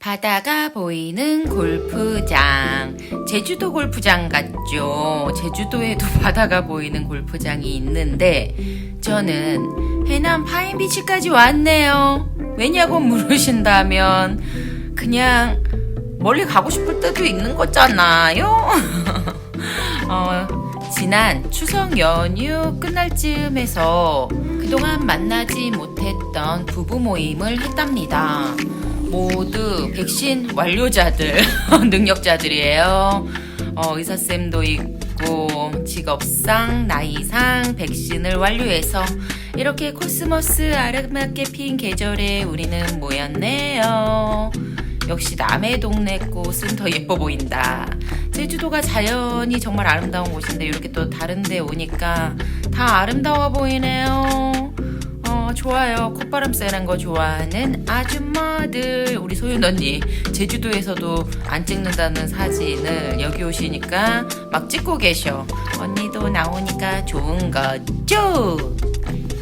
바다가 보이는 골프장. 제주도 골프장 같죠? 제주도에도 바다가 보이는 골프장이 있는데, 저는 해남 파인비치까지 왔네요. 왜냐고 물으신다면, 그냥 멀리 가고 싶을 때도 있는 거잖아요? 어, 지난 추석 연휴 끝날 즈음에서 그동안 만나지 못했던 부부 모임을 했답니다. 모두 백신 완료자들, 능력자들이에요. 어, 의사쌤도 있고, 직업상, 나이상 백신을 완료해서 이렇게 코스모스 아름답게 핀 계절에 우리는 모였네요. 역시 남의 동네 꽃은 더 예뻐 보인다. 제주도가 자연이 정말 아름다운 곳인데 이렇게 또 다른 데 오니까 다 아름다워 보이네요. 어, 좋아요. 콧바람 쐬는 거 좋아하는 아줌마들. 우리 소윤 언니, 제주도에서도 안 찍는다는 사진을 여기 오시니까 막 찍고 계셔. 언니도 나오니까 좋은 거죠?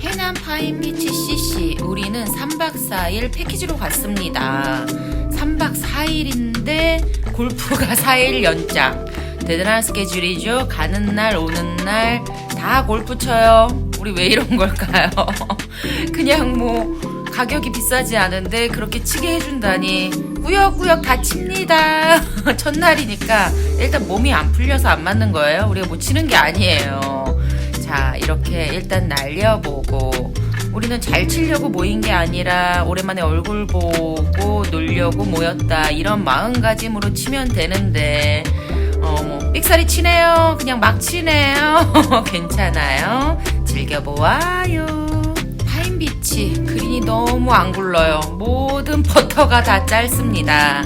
해남 파인비치 CC. 우리는 3박 4일 패키지로 갔습니다. 3박 4일인데 골프가 4일 연장. 대단한 스케줄이죠. 가는 날, 오는 날 다 골프 쳐요. 우리 왜 이런 걸까요? 그냥 뭐 가격이 비싸지 않은데 그렇게 치게 해준다니 꾸역꾸역 다 칩니다. 첫날이니까 일단 몸이 안 풀려서 안 맞는 거예요. 우리가 못 치는 게 아니에요. 자 이렇게 일단 날려보고 우리는 잘 치려고 모인 게 아니라 오랜만에 얼굴 보고 놀려고 모였다 이런 마음가짐으로 치면 되는데 어뭐 삑사리 치네요 그냥 막 치네요 괜찮아요 즐겨보아요 파인비치 그린이 너무 안 굴러요 모든 퍼터가 다 짧습니다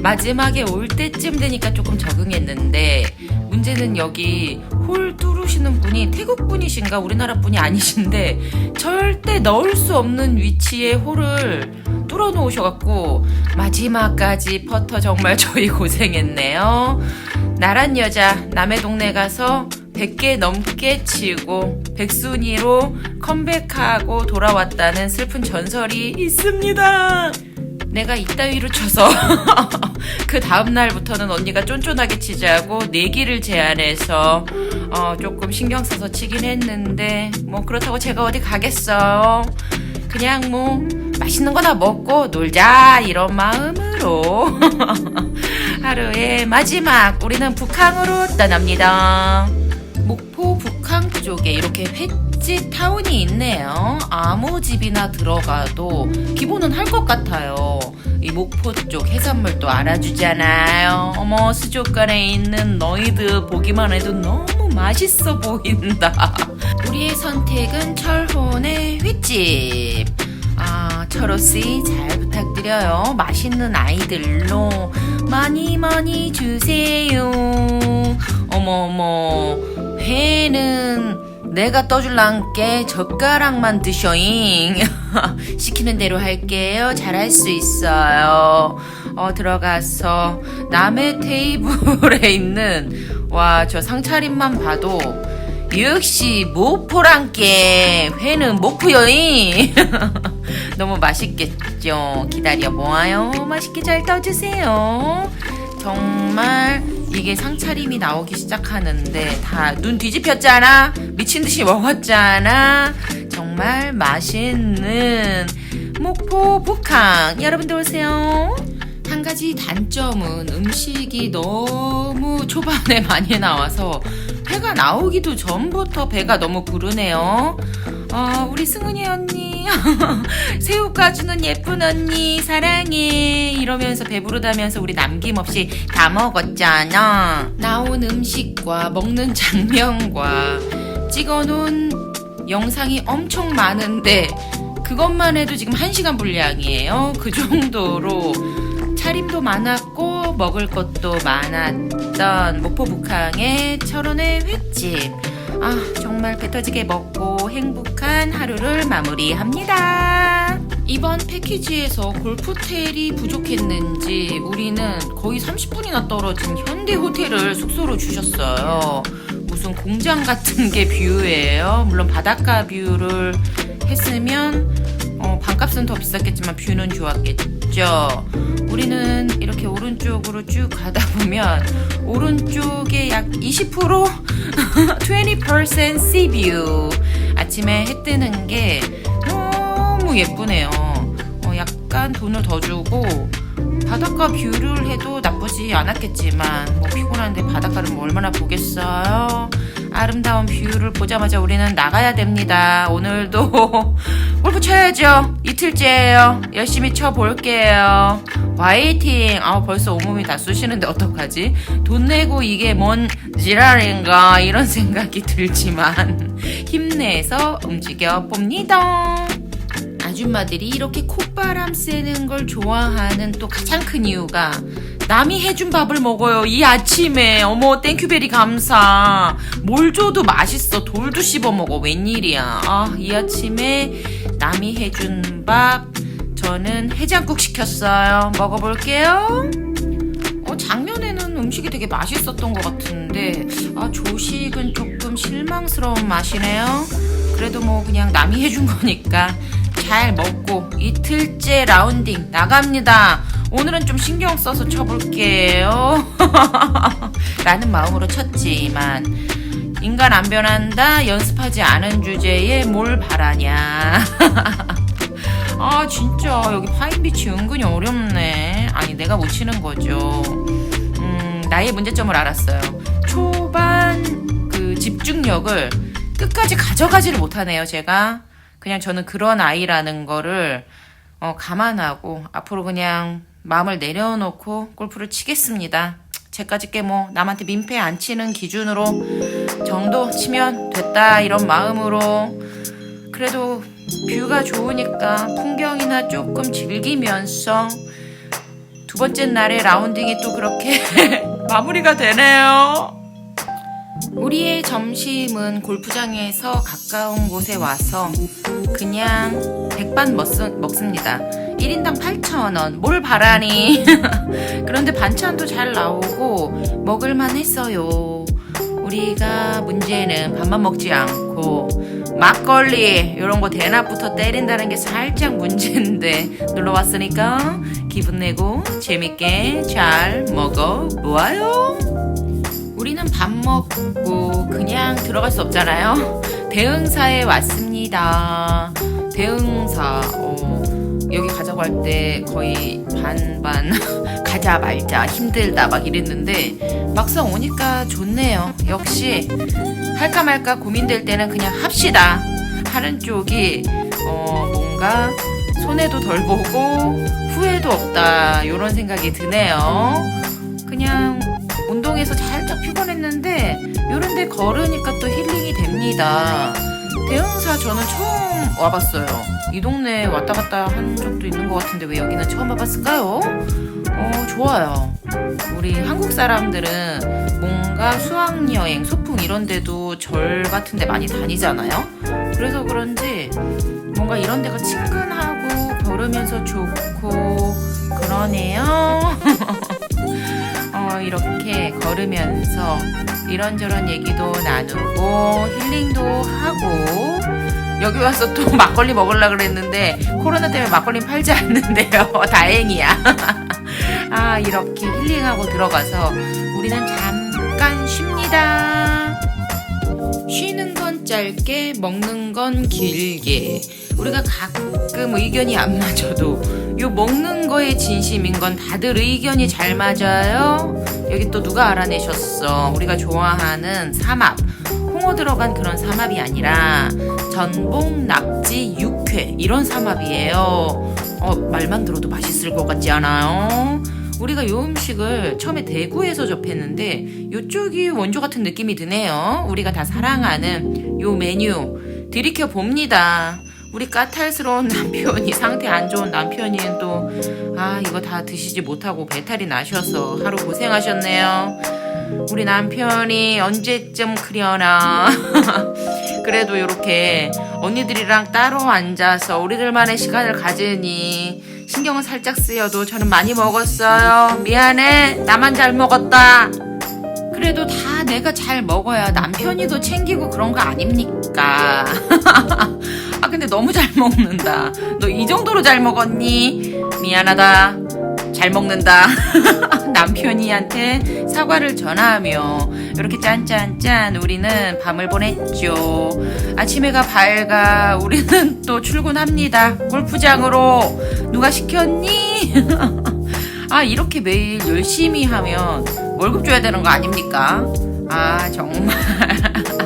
마지막에 올 때쯤 되니까 조금 적응했는데 문제는 여기 홀 뚫으시는 분이 태국 분이신가 우리나라 분이 아니신데 절대 넣을 수 없는 위치에 홀을 뚫어 놓으셔갖고 마지막까지 퍼터 정말 저희 고생했네요. 나란 여자 남의 동네 가서 100개 넘게 치고 백순이로 컴백하고 돌아왔다는 슬픈 전설이 있습니다. 내가 이따위로 쳐서 그 다음 날부터는 언니가 쫀쫀하게 치자고 내기를 제안해서 어, 조금 신경 써서 치긴 했는데 뭐 그렇다고 제가 어디 가겠어요. 그냥 뭐 맛있는 거나 먹고 놀자 이런 마음으로 하루의 마지막 우리는 북항으로 떠납니다. 목포 북항 쪽에 이렇게 횟집 타운이 있네요. 아무 집이나 들어가도 기본은 할 것 같아요. 이 목포 쪽 해산물도 알아주잖아요. 어머 수족관에 있는 너희들 보기만 해도 너무 맛있어 보인다. 우리의 선택은 철혼의 횟집. 아, 철호씨 잘 부탁드려요. 맛있는 아이들로 많이 많이 주세요. 어머 어머 회는 내가 떠줄랑께 젓가락만 드셔잉. 시키는 대로 할게요. 잘할 수 있어요. 어, 들어가서 남의 테이블에 있는 와, 저 상차림만 봐도 역시 모포랑께 회는 목포여잉. 너무 맛있겠죠. 기다려 보아요. 맛있게 잘 떠주세요. 정말 이게 상차림이 나오기 시작하는데 다 눈 뒤집혔잖아. 미친 듯이 먹었잖아. 정말 맛있는 목포 북항 여러분들 오세요. 한 가지 단점은 음식이 너무 초반에 많이 나와서 회가 나오기도 전부터 배가 너무 부르네요. 어, 우리 승은이 언니, 새우 까주는 예쁜 언니, 사랑해. 이러면서 배부르다면서 우리 남김없이 다 먹었잖아. 나온 음식과 먹는 장면과 찍어놓은 영상이 엄청 많은데, 그것만 해도 지금 1시간 분량이에요. 그 정도로 차림도 많았고, 먹을 것도 많았던 목포 북항의 철원의 횟집. 아, 정말 배 터지게 먹고 행복한 하루를 마무리합니다. 이번 패키지에서 골프텔이 부족했는지 우리는 거의 30분이나 떨어진 현대 호텔을 숙소로 주셨어요. 무슨 공장 같은 게 뷰예요. 물론 바닷가 뷰를 했으면 어, 반값은 더 비쌌겠지만 뷰는 좋았겠죠. 우리는 오른쪽으로 쭉 가다 보면 오른쪽에 약 20% 20% C뷰 아침에 해 뜨는 게 너무 예쁘네요. 어, 약간 돈을 더 주고 바닷가 뷰를 해도 나쁘지 않았겠지만 뭐 피곤한데 바닷가를 뭐 얼마나 보겠어요. 아름다운 뷰를 보자마자 우리는 나가야 됩니다. 오늘도 골프 쳐야죠. 이틀째예요. 열심히 쳐볼게요. 화이팅! 아 벌써 온몸이 다 쑤시는데 어떡하지? 돈 내고 이게 뭔 지랄인가 이런 생각이 들지만 힘내서 움직여 봅니다. 아줌마들이 이렇게 콧바람 쐬는 걸 좋아하는 또 가장 큰 이유가 남이 해준 밥을 먹어요. 이 아침에. 어머, 땡큐베리 감사. 뭘 줘도 맛있어. 돌도 씹어 먹어. 웬일이야. 아, 이 아침에 남이 해준 밥. 저는 해장국 시켰어요. 먹어볼게요. 어, 작년에는 음식이 되게 맛있었던 것 같은데, 아, 조식은 조금 실망스러운 맛이네요. 그래도 뭐 그냥 남이 해준 거니까 잘 먹고 이틀째 라운딩 나갑니다. 오늘은 좀 신경 써서 쳐볼게요. 라는 마음으로 쳤지만, 인간 안 변한다, 연습하지 않은 주제에 뭘 바라냐. 아, 진짜, 여기 파인비치 은근히 어렵네. 아니, 내가 못 치는 거죠. 음, 나의 문제점을 알았어요. 초반 그 집중력을 끝까지 가져가지를 못하네요, 제가. 그냥 저는 그런 아이라는 거를 어, 감안하고 앞으로 그냥 마음을 내려놓고 골프를 치겠습니다. 제까지 게뭐 남한테 민폐 안 치는 기준으로 정도 치면 됐다 이런 마음으로 그래도 뷰가 좋으니까 풍경이나 조금 즐기면서 두 번째 날에 라운딩이 또 그렇게 마무리가 되네요. 우리의 점심은 골프장에서 가까운 곳에 와서 그냥 백반 먹, 먹습니다. 1인당 8,000원. 뭘 바라니? 그런데 반찬도 잘 나오고 먹을만 했어요. 우리가 문제는 밥만 먹지 않고 막걸리 이런 거 대낮부터 때린다는 게 살짝 문제인데 놀러 왔으니까 기분 내고 재밌게 잘 먹어 보아요. 우리는 밥 먹고 그냥 들어갈 수 없잖아요. 대흥사에 왔습니다. 대흥사 어, 여기 가자고 할 때 거의 반반 가자 말자 힘들다 막 이랬는데 막상 오니까 좋네요. 역시 할까 말까 고민될 때는 그냥 합시다. 하는 쪽이 어, 뭔가 손해도 덜 보고 후회도 없다 이런 생각이 드네요. 그냥 운동에서 살짝 피곤했는데 이런 데 걸으니까 또 힐링이 됩니다. 대흥사 저는 처음 와봤어요. 이 동네 왔다 갔다 한 적도 있는 것 같은데 왜 여기는 처음 와봤을까요? 어, 좋아요. 우리 한국 사람들은 뭔가 수학여행, 소풍 이런 데도 절 같은 데 많이 다니잖아요. 그래서 그런지 뭔가 이런 데가 친근하고 걸으면서 좋고 그러네요. 어, 이렇게 걸으면서 이런저런 얘기도 나누고 힐링도 하고 여기 와서 또 막걸리 먹으려 그랬는데 코로나 때문에 막걸리 팔지 않는데요. 다행이야. 아, 이렇게 힐링하고 들어가서 우리는 잠깐 쉽니다. 쉬는 건 짧게, 먹는 건 길게. 우리가 가끔 의견이 안 맞아도 요 먹는 거에 진심인 건 다들 의견이 잘 맞아요. 여기 또 누가 알아내셨어. 우리가 좋아하는 삼합. 홍어 들어간 그런 삼합이 아니라 전복, 낙지, 육회 이런 삼합이에요. 어, 말만 들어도 맛있을 것 같지 않아요? 우리가 요 음식을 처음에 대구에서 접했는데 요쪽이 원조 같은 느낌이 드네요. 우리가 다 사랑하는 요 메뉴 들이켜 봅니다. 우리 까탈스러운 남편이 상태 안 좋은 남편이 또 아 이거 다 드시지 못하고 배탈이 나셔서 하루 고생하셨네요. 우리 남편이 언제쯤 크려나 그래도 이렇게 언니들이랑 따로 앉아서 우리들만의 시간을 가지니 신경은 살짝 쓰여도 저는 많이 먹었어요. 미안해. 나만 잘 먹었다. 그래도 다 내가 잘 먹어야 남편이도 챙기고 그런 거 아닙니까? 아, 근데 너무 잘 먹는다. 너 이 정도로 잘 먹었니? 미안하다. 잘 먹는다. 남편이한테 사과를 전하며 이렇게 짠짠짠 우리는 밤을 보냈죠. 아침 해가 밝아 우리는 또 출근합니다. 골프장으로 누가 시켰니? 아 이렇게 매일 열심히 하면 월급 줘야 되는 거 아닙니까? 아 정말 아,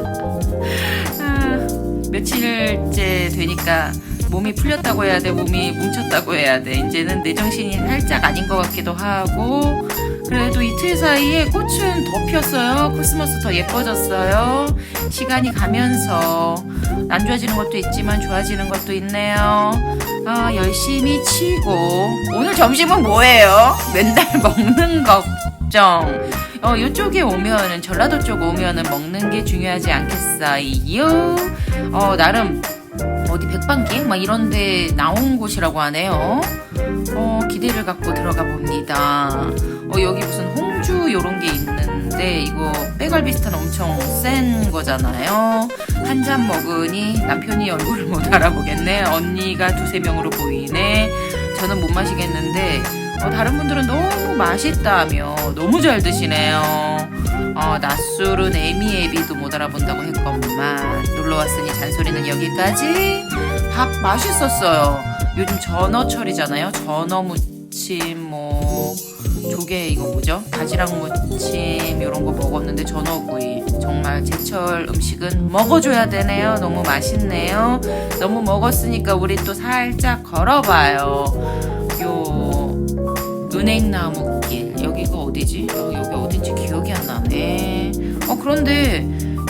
며칠째 되니까 몸이 풀렸다고 해야 돼 몸이 뭉쳤다고 해야 돼. 이제는 내 정신이 살짝 아닌 것 같기도 하고 그래도 이틀 사이에 꽃은 더 피었어요. 코스모스 더 예뻐졌어요. 시간이 가면서 안 좋아지는 것도 있지만 좋아지는 것도 있네요. 아 열심히 치고. 오늘 점심은 뭐예요? 맨날 먹는 걱정 어, 이쪽에 오면은 전라도 쪽 오면은 먹는 게 중요하지 않겠어요? 어, 나름 어디 백반기 막 이런데 나온 곳이라고 하네요. 어, 기대를 갖고 들어가 봅니다. 어, 여기 무슨 홍주 요런 게 있는데 이거 빼갈 비슷한 엄청 센 거잖아요. 한 잔 먹으니 남편이 얼굴을 못 알아보겠네. 언니가 두세 명으로 보이네. 저는 못 마시겠는데 어, 다른 분들은 너무 맛있다며 너무 잘 드시네요. 어, 낮술은 에미에비도 못 알아본다고 했건만 놀러 왔으니 잔소리는 여기까지. 밥 맛있었어요. 요즘 전어철이잖아요. 전어 무침 뭐 조개 이거 뭐죠? 바지락 무침 이런 거 먹었는데 전어구이 정말 제철 음식은 먹어줘야 되네요. 너무 맛있네요. 너무 먹었으니까 우리 또 살짝 걸어봐요. 요 은행나무길 여기가 어디지? 어, 여기 어딘지 기억이 안 나네. 어 그런데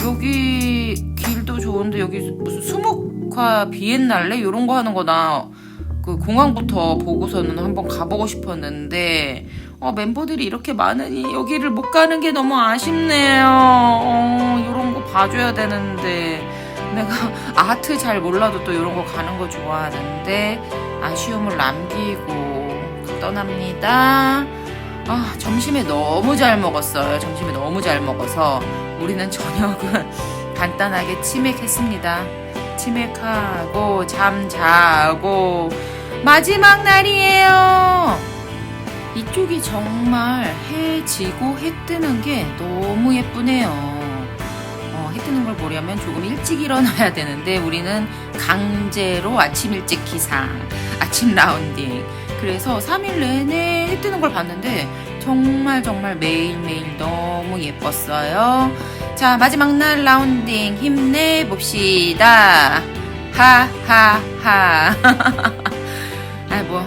여기 길도 좋은데 여기 무슨 수목화 비엔날레 이런 거 하는 거 나 그 공항부터 보고서는 한번 가보고 싶었는데 어, 멤버들이 이렇게 많으니 여기를 못 가는 게 너무 아쉽네요. 어, 이런 거 봐줘야 되는데 내가 아트 잘 몰라도 또 이런 거 가는 거 좋아하는데 아쉬움을 남기고 떠납니다. 아, 점심에 너무 잘 먹었어요. 점심에 너무 잘 먹어서 우리는 저녁은 간단하게 치맥했습니다. 치맥하고 잠 자고 마지막 날이에요. 이쪽이 정말 해 지고 해 뜨는 게 너무 예쁘네요. 어, 해 뜨는 걸 보려면 조금 일찍 일어나야 되는데 우리는 강제로 아침 일찍 기상, 아침 라운딩. 그래서 3일 내내 해 뜨는 걸 봤는데 정말 정말 매일매일 너무 예뻤어요. 자, 마지막 날 라운딩 힘내봅시다. 하하하. 아, 뭐,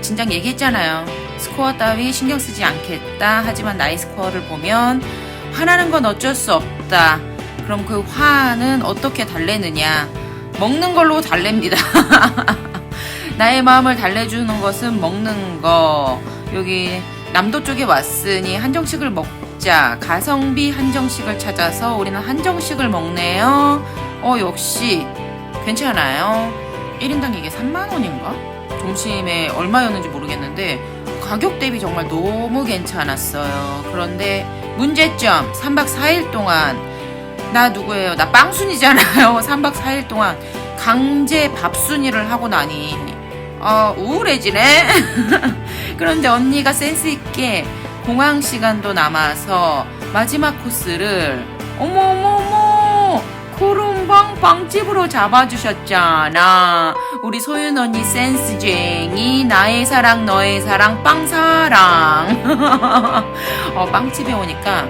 진작 얘기했잖아요. 스코어 따위 신경 쓰지 않겠다. 하지만 나의 스코어를 보면 화나는 건 어쩔 수 없다. 그럼 그 화는 어떻게 달래느냐? 먹는 걸로 달랩니다. 나의 마음을 달래주는 것은 먹는 거. 여기 남도 쪽에 왔으니 한정식을 먹자. 가성비 한정식을 찾아서 우리는 한정식을 먹네요. 어, 역시 괜찮아요. 1인당 이게 3만원인가? 점심에 얼마였는지 모르겠는데 가격 대비 정말 너무 괜찮았어요. 그런데 문제점 3박 4일 동안 나 누구예요? 나 빵순이잖아요. 3박 4일 동안 강제 밥순이를 하고 나니 아 우울해지네. 그런데 언니가 센스 있게 공항 시간도 남아서 마지막 코스를 어머 어머 어머 코rum방 빵집으로 잡아주셨잖아. 우리 소윤 언니 센스쟁이 나의 사랑 너의 사랑 빵사랑. 어, 빵집에 오니까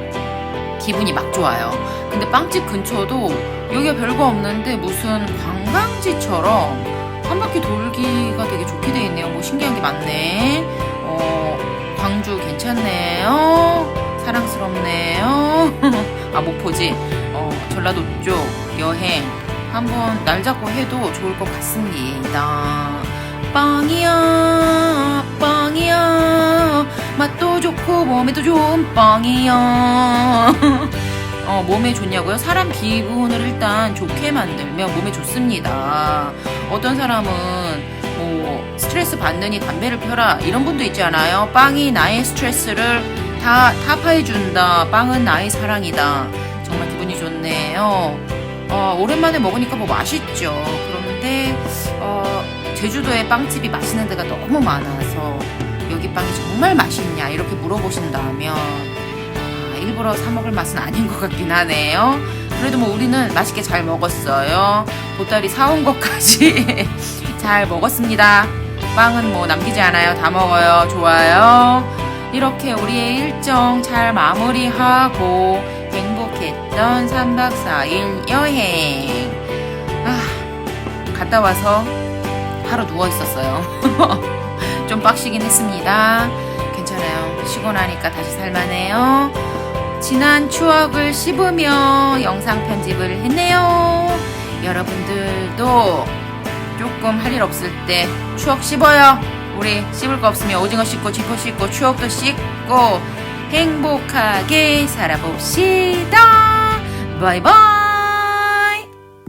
기분이 막 좋아요. 근데 빵집 근처도 여기가 별거 없는데 무슨 관광지처럼 한 바퀴 돌기가 되게 좋게 돼 있네요. 뭐 신기한 게 많네. 어, 광주 괜찮네요. 사랑스럽네요. 아, 목포지. 어, 전라도 쪽 여행 한번 날 잡고 해도 좋을 것 같습니다. 빵이야, 빵이야. 맛도 좋고 몸에도 좋은 빵이야. 어, 몸에 좋냐고요? 사람 기분을 일단 좋게 만들면 몸에 좋습니다. 어떤 사람은 뭐 스트레스 받느니 담배를 펴라 이런 분도 있지 않아요? 빵이 나의 스트레스를 다 타파해 준다. 빵은 나의 사랑이다. 정말 기분이 좋네요. 어, 오랜만에 먹으니까 뭐 맛있죠. 그런데 어, 제주도에 빵집이 맛있는 데가 너무 많아서 여기 빵이 정말 맛있냐 이렇게 물어보신다면 아, 일부러 사 먹을 맛은 아닌 것 같긴 하네요. 그래도 뭐 우리는 맛있게 잘 먹었어요. 보따리 사온 것까지 잘 먹었습니다. 빵은 뭐 남기지 않아요. 다 먹어요. 좋아요. 이렇게 우리의 일정 잘 마무리하고 행복했던 3박 4일 여행. 아, 갔다 와서 하루 누워 있었어요. 좀 빡시긴 했습니다. 괜찮아요. 쉬고 나니까 다시 살만해요. 지난 추억을 씹으며 영상 편집을 했네요. 여러분들도 조금 할 일 없을 때 추억 씹어요. 우리 씹을 거 없으면 오징어 씹고 지퍼 씹고 추억도 씹고 행복하게 살아봅시다. 바이바이.